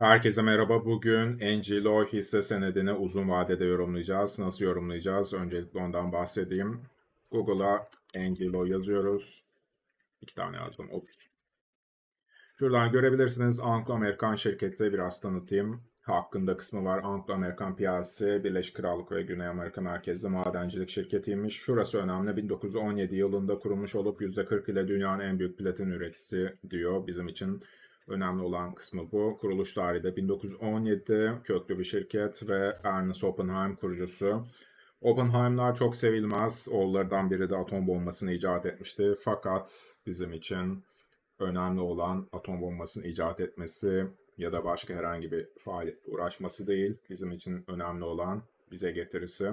Herkese merhaba. Bugün Angelo hisse senedini uzun vadede yorumlayacağız. Nasıl yorumlayacağız? Öncelikle ondan bahsedeyim. Google'a Angelo yazıyoruz. İki tane yazdım. Ops. Şuradan görebilirsiniz. Anglo-Amerikan şirketi biraz tanıtayım. Hakkında kısmı var. Anglo-Amerikan PLC, Birleşik Krallık ve Güney Amerika merkezli madencilik şirketiymiş. Şurası önemli. 1917 yılında kurulmuş olup %40 ile dünyanın en büyük platin üreticisi diyor. Bizim için Önemli olan kısmı bu. Kuruluş tarihi de 1917, köklü bir şirket ve Ernest Oppenheim kurucusu. Oppenheim'lar çok sevilmez. Oğullardan biri de atom bombasını icat etmişti. Fakat bizim için önemli olan atom bombasını icat etmesi ya da başka herhangi bir faaliyetle uğraşması değil. Bizim için önemli olan bize getirisi.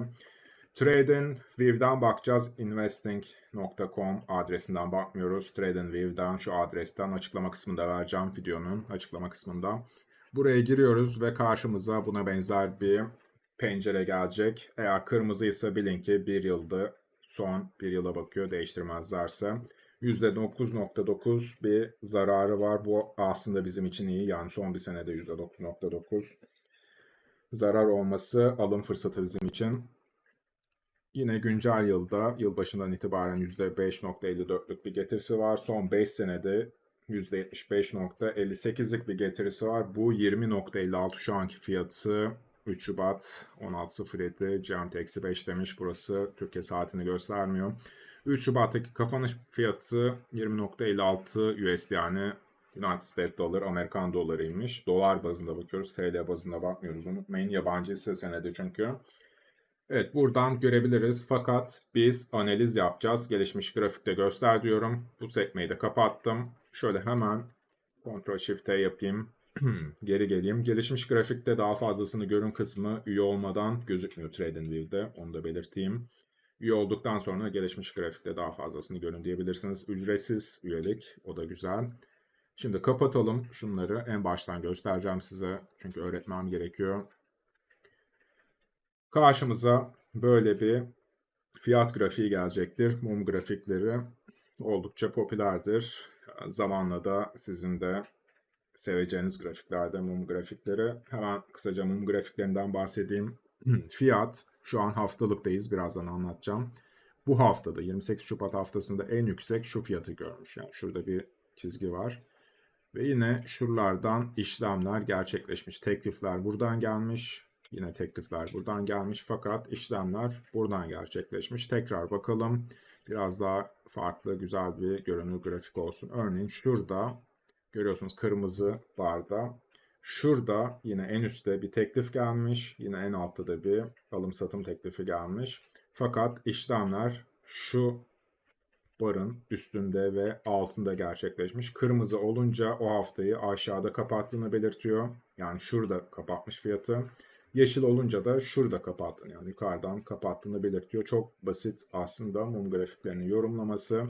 TradingView'den bakacağız. Investing.com adresinden bakmıyoruz. TradingView'den şu adresten açıklama kısmında vereceğim videonun açıklama kısmında. Buraya giriyoruz ve karşımıza buna benzer bir pencere gelecek. Eğer kırmızı ise bilin ki bir yılda son bir yıla bakıyor değiştirmezlerse. %9.9 bir zararı var. Bu aslında bizim için iyi. Yani son bir senede %9.9 zarar olması alım fırsatı bizim için. Yine güncel yılda yılbaşından itibaren %5.54'lük bir getirisi var. Son 5 senede %75.58'lik bir getirisi var. Bu 20.56 şu anki fiyatı 3 Şubat 16.07 Cent eksi 5 demiş. Burası Türkiye saatini göstermiyor. 3 Şubat'taki kapanış fiyatı 20.56 USD yani United States Dollar, Amerikan dolarıymış. Dolar bazında bakıyoruz, TL bazında bakmıyoruz. Unutmayın yabancı ise senedi çünkü. Evet buradan görebiliriz fakat biz analiz yapacağız. Gelişmiş grafikte göster diyorum. Bu sekmeyi de kapattım. Şöyle hemen Ctrl Shift yapayım. Geri geleyim. Gelişmiş grafikte daha fazlasını görün kısmı üye olmadan gözükmüyor TradingView'de. Onu da belirteyim. Üye olduktan sonra gelişmiş grafikte daha fazlasını görün diyebilirsiniz. Ücretsiz üyelik. O da güzel. Şimdi kapatalım şunları. En baştan göstereceğim size. Çünkü öğretmem gerekiyor. Karşımıza böyle bir fiyat grafiği gelecektir. Mum grafikleri oldukça popülerdir. Zamanla da sizin de seveceğiniz grafiklerde mum grafikleri. Hemen kısaca mum grafiklerinden bahsedeyim. Fiyat şu an haftalıktayız. Birazdan anlatacağım. Bu haftada 28 Şubat haftasında en yüksek şu fiyatı görmüş. Yani şurada bir çizgi var. Ve yine şuralardan işlemler gerçekleşmiş. Teklifler buradan gelmiş. Yine teklifler buradan gelmiş fakat işlemler buradan gerçekleşmiş. Tekrar bakalım. Biraz daha farklı güzel bir görünür grafik olsun. Örneğin şurada görüyorsunuz kırmızı barda. Şurada yine en üstte bir teklif gelmiş. Yine en altta da bir alım satım teklifi gelmiş. Fakat işlemler şu barın üstünde ve altında gerçekleşmiş. Kırmızı olunca o haftayı aşağıda kapattığını belirtiyor. Yani şurada kapatmış fiyatı. Yeşil olunca da şurada kapattığını yani yukarıdan kapattığını belirtiyor. Çok basit aslında mum grafiklerinin yorumlaması.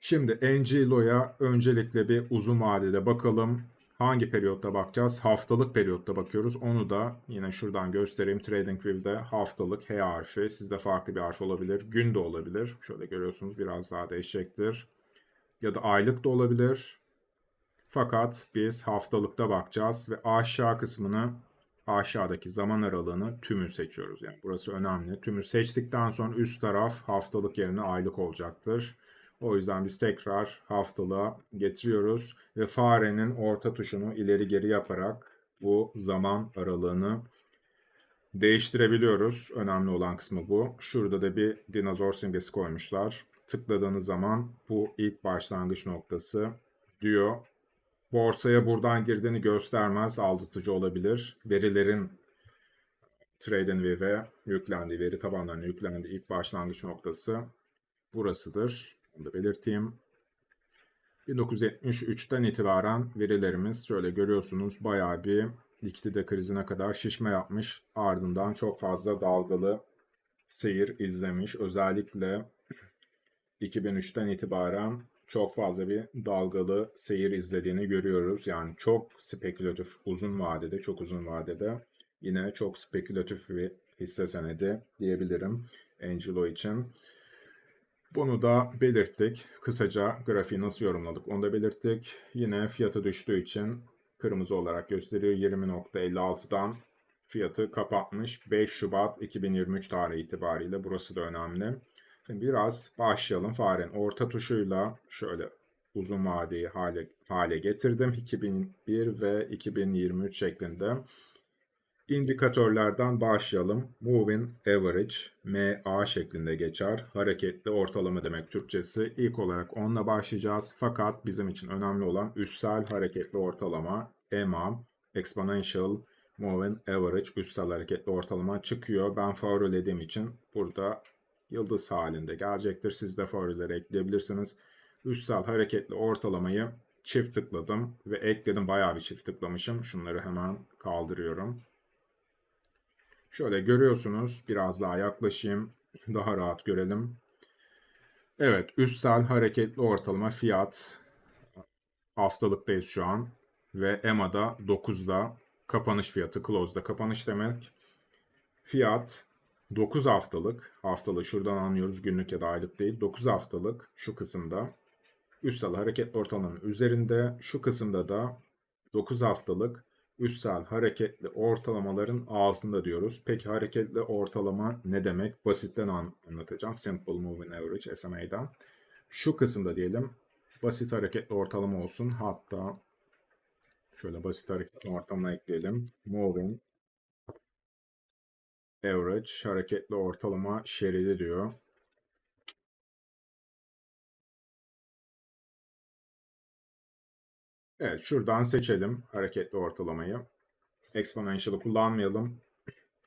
Şimdi Angelo'ya öncelikle bir uzun vadede bakalım. Hangi periyotta bakacağız? Haftalık periyotta bakıyoruz. Onu da yine şuradan göstereyim. TradingView'de haftalık H harfi. Sizde farklı bir harf olabilir. Gün de olabilir. Şöyle görüyorsunuz biraz daha değişecektir. Ya da aylık da olabilir. Fakat biz haftalıkta bakacağız ve aşağı kısmını aşağıdaki zaman aralığını tümü seçiyoruz. Yani burası önemli. Tümü seçtikten sonra üst taraf haftalık yerine aylık olacaktır. O yüzden biz tekrar haftalığa getiriyoruz ve farenin orta tuşunu ileri geri yaparak bu zaman aralığını değiştirebiliyoruz. Önemli olan kısmı bu. Şurada da bir dinozor simgesi koymuşlar. Tıkladığınız zaman bu ilk başlangıç noktası diyor borsaya buradan girdiğini göstermez, aldatıcı olabilir. Verilerin TradingView'e yüklendiği, veri tabanlarına yüklendiği ilk başlangıç noktası burasıdır. Onu da belirteyim. 1973'ten itibaren verilerimiz şöyle görüyorsunuz bayağı bir likidite krizine kadar şişme yapmış. Ardından çok fazla dalgalı seyir izlemiş. Özellikle 2003'ten itibaren çok fazla bir dalgalı seyir izlediğini görüyoruz. Yani çok spekülatif uzun vadede, çok uzun vadede yine çok spekülatif bir hisse senedi diyebilirim Angelo için. Bunu da belirttik. Kısaca grafiği nasıl yorumladık onu da belirttik. Yine fiyatı düştüğü için kırmızı olarak gösteriyor. 20.56'dan fiyatı kapatmış. 5 Şubat 2023 tarihi itibariyle. Burası da önemli. Biraz başlayalım. Farenin orta tuşuyla şöyle uzun vadeyi hale, hale getirdim. 2001 ve 2023 şeklinde. İndikatörlerden başlayalım. Moving Average, MA şeklinde geçer. Hareketli ortalama demek Türkçesi. İlk olarak onunla başlayacağız. Fakat bizim için önemli olan üssel hareketli ortalama, EMA, Exponential Moving Average, üssel hareketli ortalama çıkıyor. Ben favorelediğim için burada yıldız halinde gelecektir. Siz de favorileri ekleyebilirsiniz. Üssel hareketli ortalamayı çift tıkladım ve ekledim. Bayağı bir çift tıklamışım. Şunları hemen kaldırıyorum. Şöyle görüyorsunuz. Biraz daha yaklaşayım. Daha rahat görelim. Evet, üstsel hareketli ortalama fiyat haftalıktayız şu an ve EMA'da 9'da kapanış fiyatı, close'da kapanış demek. Fiyat 9 haftalık, haftalığı şuradan anlıyoruz günlük ya da aylık değil. 9 haftalık şu kısımda üstsel hareket ortalamanın üzerinde, şu kısımda da 9 haftalık üstsel hareketli ortalamaların altında diyoruz. Peki hareketli ortalama ne demek? Basitten anlatacağım. Simple Moving Average SMA'dan. Şu kısımda diyelim basit hareketli ortalama olsun. Hatta şöyle basit hareketli ortalama ekleyelim. Moving Average hareketli ortalama şeridi diyor. Evet şuradan seçelim hareketli ortalamayı. Exponential'ı kullanmayalım.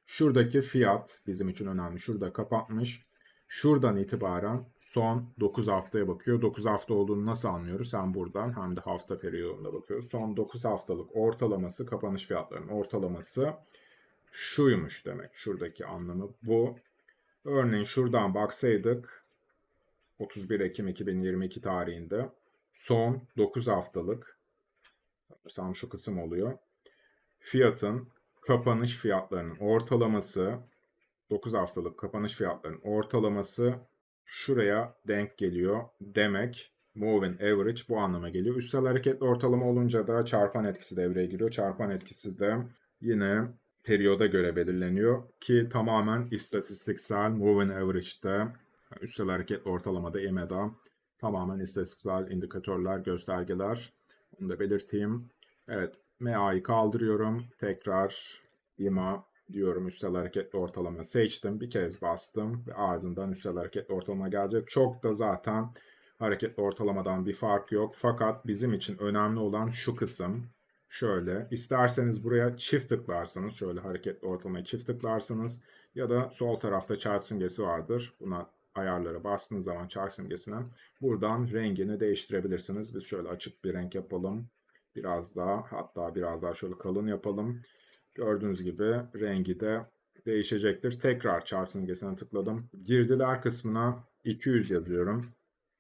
Şuradaki fiyat bizim için önemli. Şurada kapatmış. Şuradan itibaren son 9 haftaya bakıyor. 9 hafta olduğunu nasıl anlıyoruz? Hem buradan hem de hafta periyodunda bakıyoruz. Son 9 haftalık ortalaması, kapanış fiyatlarının ortalaması şuymuş demek. Şuradaki anlamı bu. Örneğin şuradan baksaydık 31 Ekim 2022 tarihinde son 9 haftalık sanırsam şu kısım oluyor. Fiyatın kapanış fiyatlarının ortalaması 9 haftalık kapanış fiyatlarının ortalaması şuraya denk geliyor demek. Moving average bu anlama geliyor. Üstsel hareketli ortalama olunca da çarpan etkisi devreye giriyor. Çarpan etkisi de yine periyoda göre belirleniyor ki tamamen istatistiksel moving average'de üstsel hareketli ortalamada EME'da tamamen istatistiksel indikatörler, göstergeler onu da belirteyim. Evet, MA'yı kaldırıyorum. Tekrar IMA diyorum üstel hareketli ortalama seçtim. Bir kez bastım ve ardından üstel hareketli ortalama gelecek. Çok da zaten hareketli ortalamadan bir fark yok. Fakat bizim için önemli olan şu kısım. Şöyle isterseniz buraya çift tıklarsanız şöyle hareketli ortalamaya çift tıklarsınız ya da sol tarafta chart simgesi vardır. Buna ayarlara bastığınız zaman chart simgesine buradan rengini değiştirebilirsiniz. Biz şöyle açık bir renk yapalım. Biraz daha hatta biraz daha şöyle kalın yapalım. Gördüğünüz gibi rengi de değişecektir. Tekrar chart simgesine tıkladım. Girdiler kısmına 200 yazıyorum.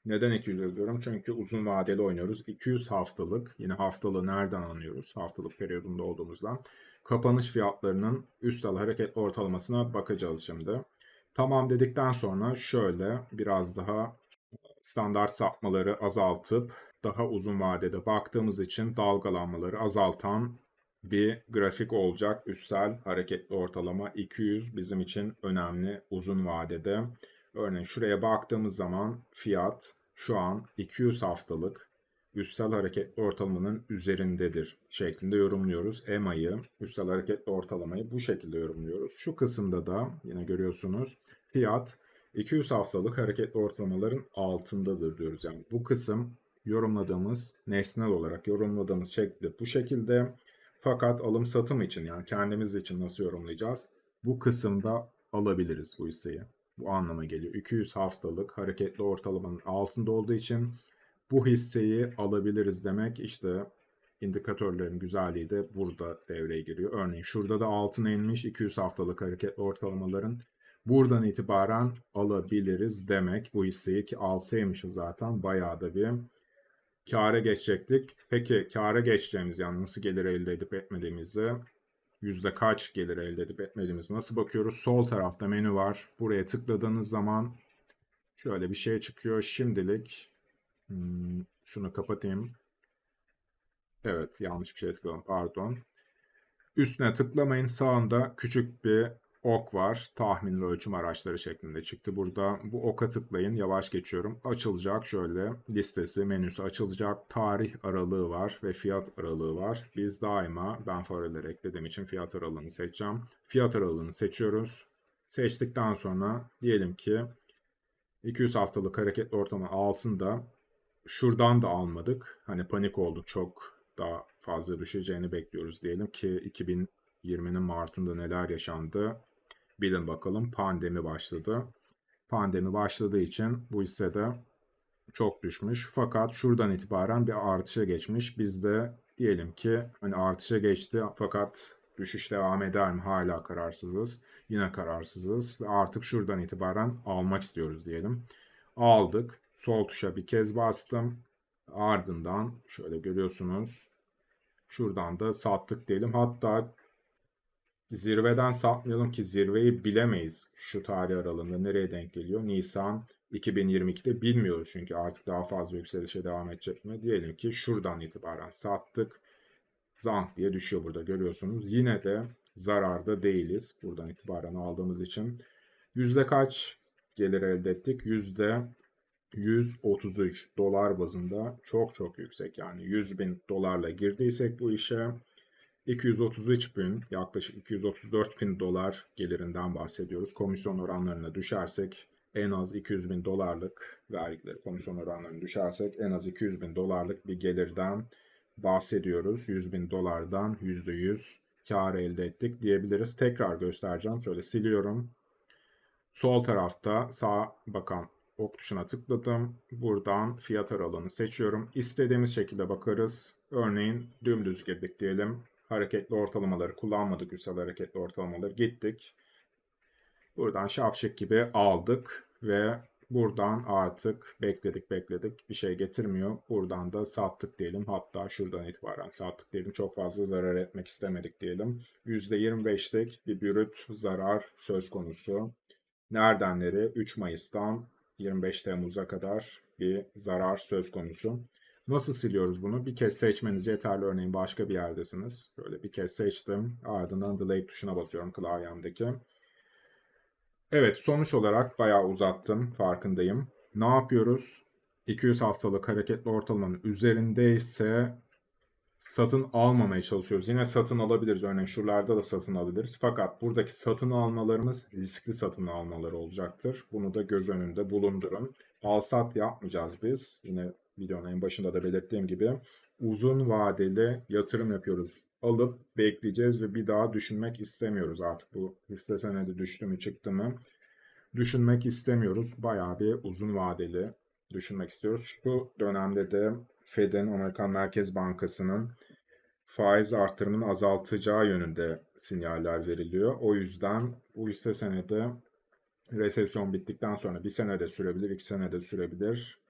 Neden 200 yazıyorum? Çünkü uzun vadeli oynuyoruz. 200 haftalık, yine haftalığı nereden anlıyoruz? Haftalık periyodunda olduğumuzdan. Kapanış fiyatlarının üstel hareket ortalamasına bakacağız şimdi. Tamam dedikten sonra şöyle biraz daha standart sapmaları azaltıp daha uzun vadede baktığımız için dalgalanmaları azaltan bir grafik olacak. Üstsel hareketli ortalama 200 bizim için önemli uzun vadede. Örneğin şuraya baktığımız zaman fiyat şu an 200 haftalık üstsel hareketli ortalamanın üzerindedir şeklinde yorumluyoruz. EMA'yı, üstsel hareketli ortalamayı bu şekilde yorumluyoruz. Şu kısımda da yine görüyorsunuz fiyat 200 haftalık hareketli ortalamaların altındadır diyoruz. Yani bu kısım yorumladığımız nesnel olarak yorumladığımız şekli bu şekilde. Fakat alım satım için yani kendimiz için nasıl yorumlayacağız? Bu kısımda alabiliriz bu hisseyi. Bu anlama geliyor. 200 haftalık hareketli ortalamanın altında olduğu için bu hisseyi alabiliriz demek. İşte indikatörlerin güzelliği de burada devreye giriyor. Örneğin şurada da altına inmiş 200 haftalık hareketli ortalamaların buradan itibaren alabiliriz demek bu hisseyi ki alsaymışız zaten bayağı da bir kâra geçecektik. Peki kâra geçeceğimiz yani nasıl gelir elde edip etmediğimizi yüzde kaç gelir elde edip etmediğimizi nasıl bakıyoruz? Sol tarafta menü var. Buraya tıkladığınız zaman şöyle bir şey çıkıyor. Şimdilik hmm, şunu kapatayım. Evet yanlış bir şey tıkladım pardon. Üstüne tıklamayın. Sağında küçük bir ok var. Tahminli ölçüm araçları şeklinde çıktı. Burada bu oka tıklayın. Yavaş geçiyorum. Açılacak şöyle listesi, menüsü açılacak. Tarih aralığı var ve fiyat aralığı var. Biz daima ben fareleri eklediğim için fiyat aralığını seçeceğim. Fiyat aralığını seçiyoruz. Seçtikten sonra diyelim ki 200 haftalık hareketli ortamın altında şuradan da almadık. Hani panik olduk çok daha fazla düşeceğini bekliyoruz diyelim ki 2020'nin Mart'ında neler yaşandı bilin bakalım pandemi başladı. Pandemi başladığı için bu hissede çok düşmüş. Fakat şuradan itibaren bir artışa geçmiş. Biz de diyelim ki hani artışa geçti fakat düşüş devam eder mi? Hala kararsızız. Yine kararsızız ve artık şuradan itibaren almak istiyoruz diyelim. Aldık. Sol tuşa bir kez bastım. Ardından şöyle görüyorsunuz. Şuradan da sattık diyelim. Hatta zirveden satmayalım ki zirveyi bilemeyiz. Şu tarih aralığında nereye denk geliyor? Nisan 2022'de bilmiyoruz çünkü artık daha fazla yükselişe devam edecek mi? Diyelim ki şuradan itibaren sattık. Zank diye düşüyor burada görüyorsunuz. Yine de zararda değiliz. Buradan itibaren aldığımız için. Yüzde kaç gelir elde ettik? Yüzde 133 dolar bazında çok çok yüksek. Yani 100 bin dolarla girdiysek bu işe 233 bin yaklaşık 234 bin dolar gelirinden bahsediyoruz. Komisyon oranlarına düşersek en az 200 bin dolarlık vergileri komisyon oranlarını düşersek en az 200 bin dolarlık bir gelirden bahsediyoruz. 100 bin dolardan %100 kar elde ettik diyebiliriz. Tekrar göstereceğim. Şöyle siliyorum. Sol tarafta sağ bakan ok tuşuna tıkladım. Buradan fiyat aralığını seçiyorum. İstediğimiz şekilde bakarız. Örneğin dümdüz girdik diyelim. Hareketli ortalamaları kullanmadık. Üstel hareketli ortalamaları gittik. Buradan şapşık gibi aldık ve buradan artık bekledik bekledik bir şey getirmiyor. Buradan da sattık diyelim. Hatta şuradan itibaren sattık diyelim. Çok fazla zarar etmek istemedik diyelim. %25'lik bir bürüt zarar söz konusu. Nereden nereye? 3 Mayıs'tan 25 Temmuz'a kadar bir zarar söz konusu. Nasıl siliyoruz bunu? Bir kez seçmeniz yeterli. Örneğin başka bir yerdesiniz. Böyle bir kez seçtim. Ardından delete tuşuna basıyorum klavyemdeki. Evet sonuç olarak bayağı uzattım. Farkındayım. Ne yapıyoruz? 200 haftalık hareketli ortalamanın üzerindeyse satın almamaya çalışıyoruz. Yine satın alabiliriz. Örneğin şuralarda da satın alabiliriz. Fakat buradaki satın almalarımız riskli satın almaları olacaktır. Bunu da göz önünde bulundurun. Al sat yapmayacağız biz. Yine videonun en başında da belirttiğim gibi uzun vadeli yatırım yapıyoruz. Alıp bekleyeceğiz ve bir daha düşünmek istemiyoruz artık bu hisse senedi düştü mü çıktı mı düşünmek istemiyoruz. Bayağı bir uzun vadeli düşünmek istiyoruz. Şu dönemde de Fed'in, Amerikan Merkez Bankası'nın faiz artırımını azaltacağı yönünde sinyaller veriliyor. O yüzden bu hisse senedi resesyon bittikten sonra bir sene de sürebilir, iki sene de sürebilir.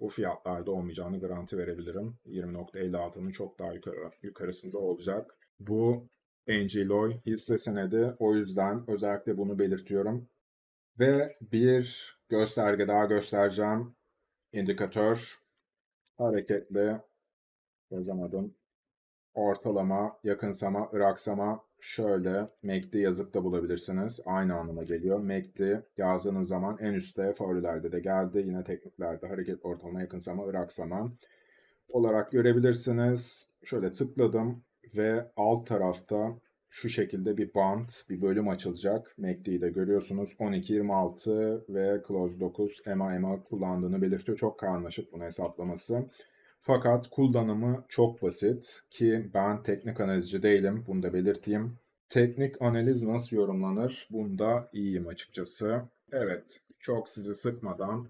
Bu fiyatlarda olmayacağını garanti verebilirim. 20.56'nın çok daha yukarı, yukarısında olacak. Bu Enjiloy hisse senedi. O yüzden özellikle bunu belirtiyorum. Ve bir gösterge daha göstereceğim. İndikatör hareketli yazamadım. Ortalama, yakınsama, ıraksama şöyle MACD yazıp da bulabilirsiniz. Aynı anlama geliyor. MACD yazdığınız zaman en üstte favorilerde de geldi. Yine tekniklerde hareket ortalama, yakınsama, ıraksama olarak görebilirsiniz. Şöyle tıkladım ve alt tarafta şu şekilde bir band, bir bölüm açılacak. MACD'yi de görüyorsunuz. 12.26 ve Close 9 EMA EMA kullandığını belirtiyor. Çok karmaşık bunu hesaplaması. Fakat kullanımı çok basit ki ben teknik analizci değilim. Bunu da belirteyim. Teknik analiz nasıl yorumlanır? Bunda iyiyim açıkçası. Evet, çok sizi sıkmadan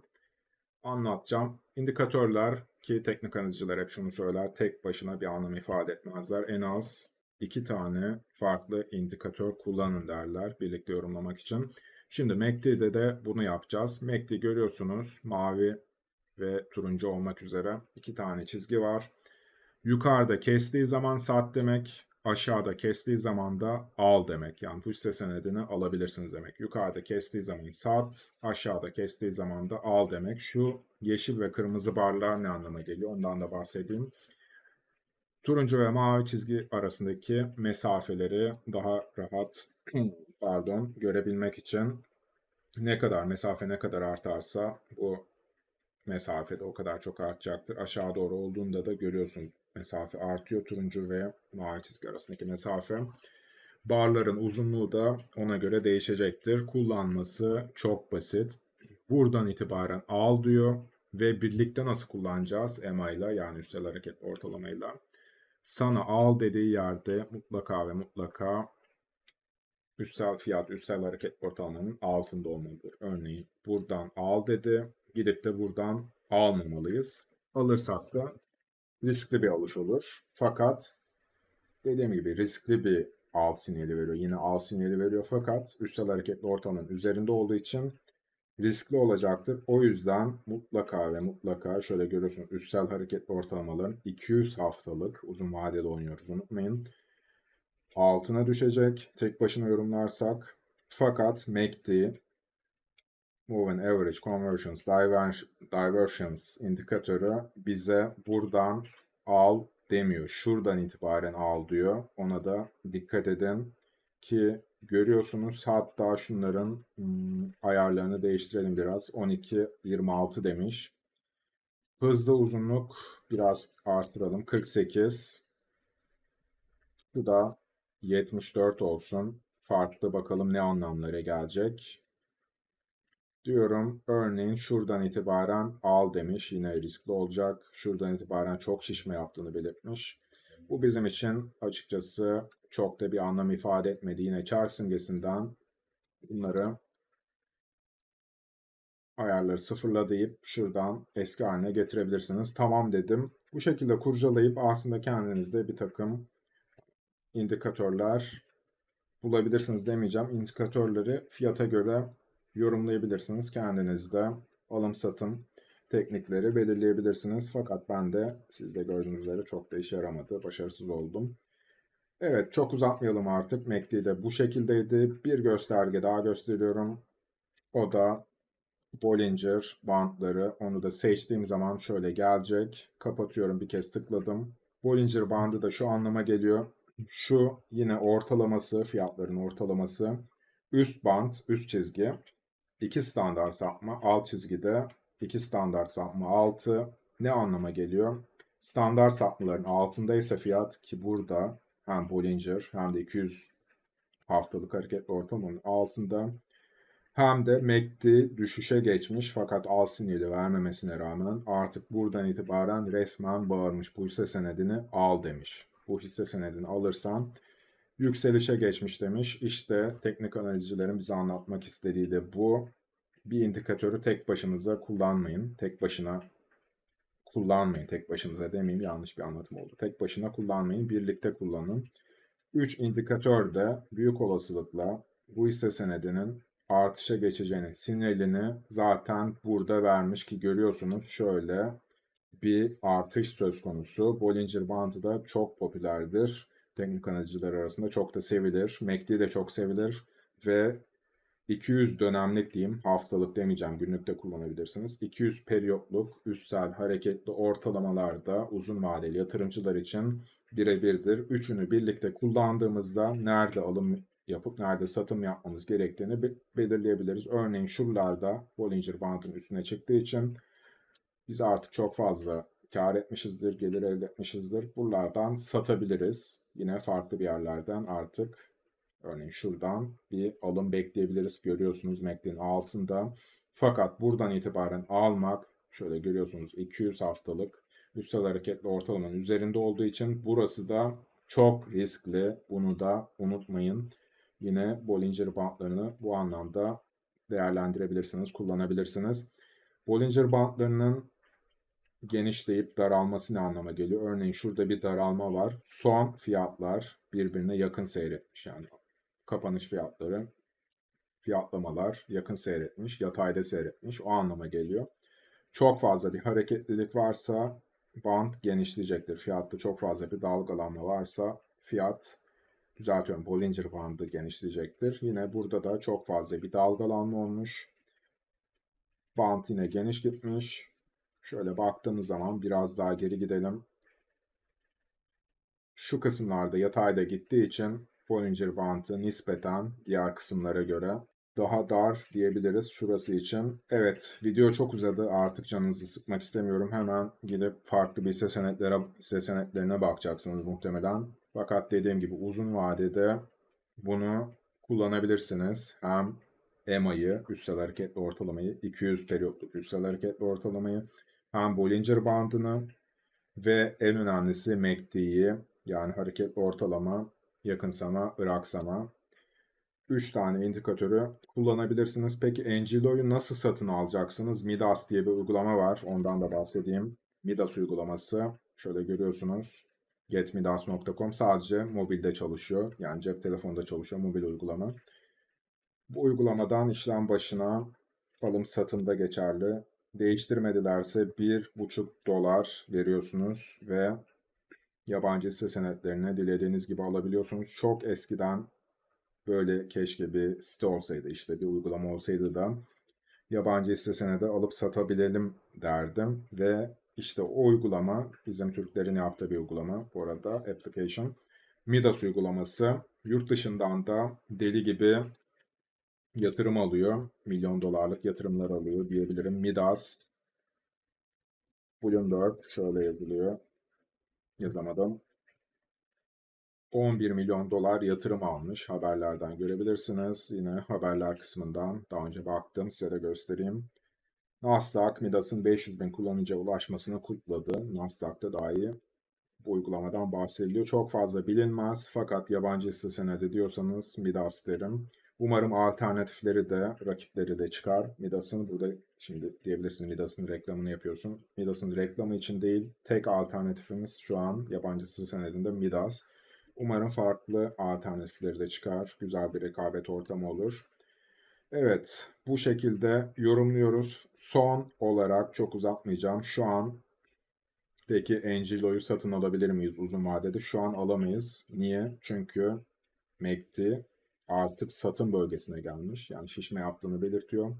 anlatacağım. İndikatörler ki teknik analizciler hep şunu söyler. Tek başına bir anlam ifade etmezler. En az iki tane farklı indikatör kullanın derler birlikte yorumlamak için. Şimdi MACD'de de bunu yapacağız. MACD görüyorsunuz mavi ve turuncu olmak üzere iki tane çizgi var. Yukarıda kestiği zaman sat demek, aşağıda kestiği zaman da al demek. Yani bu hisse senedini alabilirsiniz demek. Yukarıda kestiği zaman sat, aşağıda kestiği zaman da al demek. Şu yeşil ve kırmızı barlar ne anlama geliyor ondan da bahsedeyim. Turuncu ve mavi çizgi arasındaki mesafeleri daha rahat pardon görebilmek için ne kadar mesafe ne kadar artarsa bu mesafe de o kadar çok artacaktır. Aşağı doğru olduğunda da görüyorsunuz mesafe artıyor. Turuncu ve mavi çizgi arasındaki mesafe. Barların uzunluğu da ona göre değişecektir. Kullanması çok basit. Buradan itibaren al diyor ve birlikte nasıl kullanacağız? EMA ile yani üstel hareket ortalamayla. Sana al dediği yerde mutlaka ve mutlaka üstel fiyat, üstel hareket ortalamanın altında olmalıdır. Örneğin buradan al dedi. Gidip de buradan almamalıyız. Alırsak da riskli bir alış olur. Fakat dediğim gibi riskli bir al sinyali veriyor. Yine al sinyali veriyor fakat üstel hareketli ortalamanın üzerinde olduğu için riskli olacaktır. O yüzden mutlaka ve mutlaka şöyle görüyorsunuz üstel hareketli ortalamaların 200 haftalık uzun vadede oynuyoruz unutmayın. Altına düşecek tek başına yorumlarsak. Fakat MACD Moving Average Conversions Diversions indikatörü bize buradan al demiyor. Şuradan itibaren al diyor. Ona da dikkat edin ki görüyorsunuz hatta şunların hmm, ayarlarını değiştirelim biraz. 12-26 demiş. Hızlı uzunluk biraz artıralım. 48. Bu da 74 olsun. Farklı bakalım ne anlamlara gelecek. Diyorum örneğin şuradan itibaren al demiş. Yine riskli olacak. Şuradan itibaren çok şişme yaptığını belirtmiş. Bu bizim için açıkçası çok da bir anlam ifade etmedi. Yine çark simgesinden bunları ayarları sıfırla deyip şuradan eski haline getirebilirsiniz. Tamam dedim. Bu şekilde kurcalayıp aslında kendinizde bir takım indikatörler bulabilirsiniz demeyeceğim. İndikatörleri fiyata göre yorumlayabilirsiniz. Kendinizde alım satım teknikleri belirleyebilirsiniz. Fakat ben de siz de gördüğünüz üzere çok da işe yaramadı. Başarısız oldum. Evet çok uzatmayalım artık. MACD de bu şekildeydi. Bir gösterge daha gösteriyorum. O da Bollinger bandları. Onu da seçtiğim zaman şöyle gelecek. Kapatıyorum bir kez tıkladım. Bollinger bandı da şu anlama geliyor. Şu yine ortalaması, fiyatların ortalaması. Üst band, üst çizgi. 2 standart sapma, alt çizgide 2 standart sapma 6 ne anlama geliyor? Standart sapmaların altındaysa fiyat ki burada hem Bollinger hem de 200 haftalık hareketli ortalamanın altında hem de MACD düşüşe geçmiş fakat al sinyali vermemesine rağmen artık buradan itibaren resmen bağırmış bu hisse senedini al demiş. Bu hisse senedini alırsan yükselişe geçmiş demiş. İşte teknik analizcilerin bize anlatmak istediği de bu. Bir indikatörü tek başınıza kullanmayın. Tek başına kullanmayın. Tek başınıza demeyeyim yanlış bir anlatım oldu. Tek başına kullanmayın. Birlikte kullanın. 3 indikatör de büyük olasılıkla bu hisse senedinin artışa geçeceğini sinyalini zaten burada vermiş ki görüyorsunuz şöyle bir artış söz konusu. Bollinger Bandı da çok popülerdir. Teknik analizciler arasında çok da sevilir. MACD de çok sevilir ve 200 dönemlik diyeyim, haftalık demeyeceğim, günlük de kullanabilirsiniz. 200 periyotluk üstsel hareketli ortalamalarda uzun vadeli yatırımcılar için birebirdir. Üçünü birlikte kullandığımızda nerede alım yapıp nerede satım yapmamız gerektiğini belirleyebiliriz. Örneğin şuralarda Bollinger Band'ın üstüne çıktığı için biz artık çok fazla kar etmişizdir, gelir elde etmişizdir. Buralardan satabiliriz. Yine farklı bir yerlerden artık örneğin şuradan bir alım bekleyebiliriz. Görüyorsunuz MACD'nin altında. Fakat buradan itibaren almak şöyle görüyorsunuz 200 haftalık üstel hareketli ortalamanın üzerinde olduğu için burası da çok riskli. Bunu da unutmayın. Yine Bollinger bandlarını bu anlamda değerlendirebilirsiniz, kullanabilirsiniz. Bollinger bandlarının genişleyip daralması ne anlama geliyor? Örneğin şurada bir daralma var. Son fiyatlar birbirine yakın seyretmiş. Yani kapanış fiyatları, fiyatlamalar yakın seyretmiş, yatayda seyretmiş. O anlama geliyor. Çok fazla bir hareketlilik varsa band genişleyecektir. Fiyatta çok fazla bir dalgalanma varsa fiyat düzeltiyorum Bollinger bandı genişleyecektir. Yine burada da çok fazla bir dalgalanma olmuş. Band yine geniş gitmiş. Şöyle baktığımız zaman biraz daha geri gidelim. şu kısımlarda yatayda gittiği için Bollinger Band'ı nispeten diğer kısımlara göre daha dar diyebiliriz şurası için. Evet, video çok uzadı. Artık canınızı sıkmak istemiyorum. Hemen gidip farklı bir hisse senetlere, hisse senetlerine bakacaksınız muhtemelen. Fakat dediğim gibi uzun vadede bunu kullanabilirsiniz. Hem EMA'yı, üstel hareketli ortalamayı, 200 periyotluk üstel hareketli ortalamayı, hem Bollinger Bandını ve en önemlisi MACD'yi yani hareketli ortalama, yakınsama, ıraksama 3 tane indikatörü kullanabilirsiniz. Peki Angelo'yu nasıl satın alacaksınız? Midas diye bir uygulama var. Ondan da bahsedeyim. Midas uygulaması. Şöyle görüyorsunuz. getmidas.com sadece mobilde çalışıyor. Yani cep telefonunda çalışıyor mobil uygulama. Bu uygulamadan işlem başına alım satımda geçerli. Değiştirmedilerse 1,5 dolar veriyorsunuz ve yabancı hisse senetlerini dilediğiniz gibi alabiliyorsunuz. Çok eskiden böyle keşke bir site olsaydı işte bir uygulama olsaydı da yabancı hisse senedi alıp satabilelim derdim ve işte o uygulama bizim Türklerin yaptığı bir uygulama bu arada application Midas uygulaması yurt dışından da deli gibi yatırım alıyor. Milyon dolarlık yatırımlar alıyor diyebilirim. Midas Bloomberg şöyle yazılıyor. Yazamadım. 11 milyon dolar yatırım almış. Haberlerden görebilirsiniz. Yine haberler kısmından daha önce baktım. Size de göstereyim. Nasdaq, Midas'ın 500 bin kullanıcıya ulaşmasını kutladı. Nasdaq'ta dahi bu uygulamadan bahsediliyor. Çok fazla bilinmez fakat yabancı hisse senedi diyorsanız Midas derim. Umarım alternatifleri de, rakipleri de çıkar. Midas'ın burada şimdi diyebilirsin Midas'ın reklamını yapıyorsun. Midas'ın reklamı için değil, tek alternatifimiz şu an yabancı hisse senedinde Midas. Umarım farklı alternatifleri de çıkar. Güzel bir rekabet ortamı olur. Evet, bu şekilde yorumluyoruz. Son olarak çok uzatmayacağım. Şu an peki Angelo'yu satın alabilir miyiz uzun vadede? Şu an alamayız. Niye? Çünkü MACD artık satın bölgesine gelmiş. Yani şişme yaptığını belirtiyor.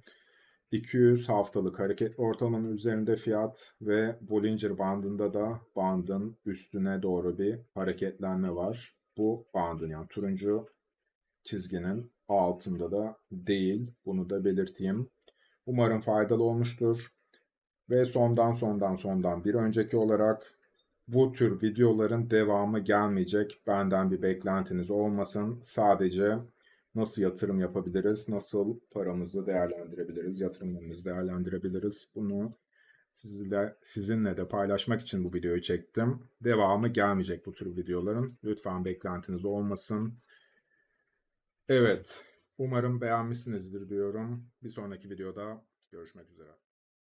200 haftalık hareketli ortalamanın üzerinde fiyat ve Bollinger bandında da bandın üstüne doğru bir hareketlenme var. Bu bandın yani turuncu çizginin altında da değil. Bunu da belirteyim. Umarım faydalı olmuştur. Ve sondan sondan sondan bir önceki olarak bu tür videoların devamı gelmeyecek. Benden bir beklentiniz olmasın. Sadece nasıl yatırım yapabiliriz, nasıl paramızı değerlendirebiliriz, yatırımlarımızı değerlendirebiliriz. Bunu sizle, sizinle de paylaşmak için bu videoyu çektim. Devamı gelmeyecek bu tür videoların. Lütfen beklentiniz olmasın. Evet, umarım beğenmişsinizdir diyorum. Bir sonraki videoda görüşmek üzere.